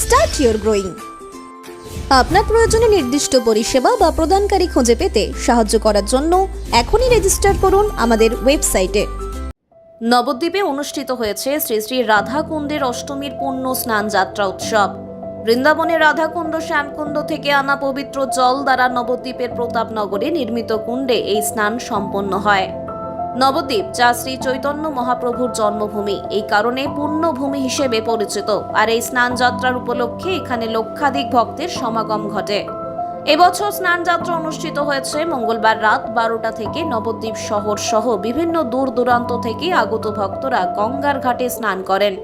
start your growing আপনার প্রয়োজনে নির্দিষ্ট পরিষেবা বা প্রদানকারী খুঁজে পেতে সাহায্য করার জন্য এখনই রেজিস্টার করুন আমাদের ওয়েবসাইটে নবদ্বীপে অনুষ্ঠিত হয়েছে শ্রী শ্রী রাধাকুণ্ডের অষ্টমীর পূর্ণ স্নান যাত্রা উৎসব। বৃন্দাবনের রাধাকুণ্ড শ্যামকুণ্ড থেকে আনা পবিত্র জল দ্বারা নবদ্বীপের প্রতাপনগরে নির্মিত কুণ্ডে এই স্নান সম্পন্ন হয়। নবদ্বীপ, যা শ্রী চৈতন্য মহাপ্রভুর জন্মভূমি। এই কারণে পুণ্যভূমি হিসেবে পরিচিত। আর এই স্নান যাত্রার উপলক্ষে এখানে লক্ষাধিক ভক্তের সমাগম ঘটে। এবছর স্নান যাত্রা অনুষ্ঠিত হয়েছে মঙ্গলবার রাত বারোটা থেকে নবদ্বীপ শহর সহ বিভিন্ন দূর দূরান্ত থেকে আগত ভক্তরা গঙ্গার ঘাটে স্নান করেন।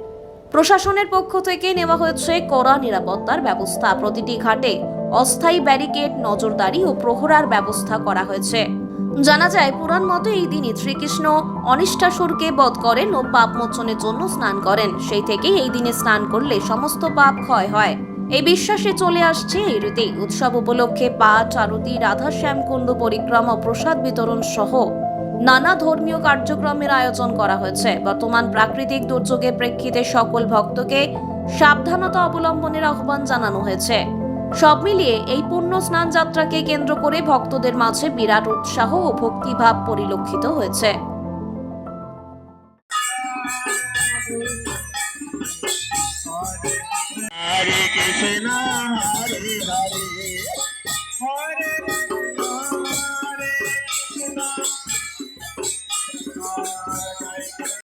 প্রশাসনের পক্ষ থেকে নেওয়া হয়েছে কড়া নিরাপত্তার ব্যবস্থা। প্রতিটি ঘাটে অস্থায়ী ব্যারিকেড, নজরদারি ও প্রহরার ব্যবস্থা করা হয়েছে। জানা যায়, পুরাণ মতে এই দিনই শ্রীকৃষ্ণ অনিষ্টাসুরকে বধ করেন ও পাপ মোচনের জন্য স্নান করেন। সেই থেকেই এই দিনে স্নান করলে সমস্ত পাপ ক্ষয় হয়। এই বিশ্বাসে চলে আসছে এই রীতি। উৎসব উপলক্ষে পাঠ আরতি রাধা শ্যাম শ্যামকুণ্ড পরিক্রমা, প্রসাদ বিতরণ সহ নানা ধর্মীয় কার্যক্রমের আয়োজন করা হয়েছে। বর্তমান প্রাকৃতিক দুর্যোগের প্রেক্ষিতে সকল ভক্তকে সাবধানতা অবলম্বনের আহ্বান জানানো হয়েছে। সব মিলিয়ে এই পুণ্য স্নান যাত্রাকে কেন্দ্র করে ভক্তদের মাঝে বিরাট উৎসাহ ও ভক্তিভাব পরিলক্ষিত হয়েছে।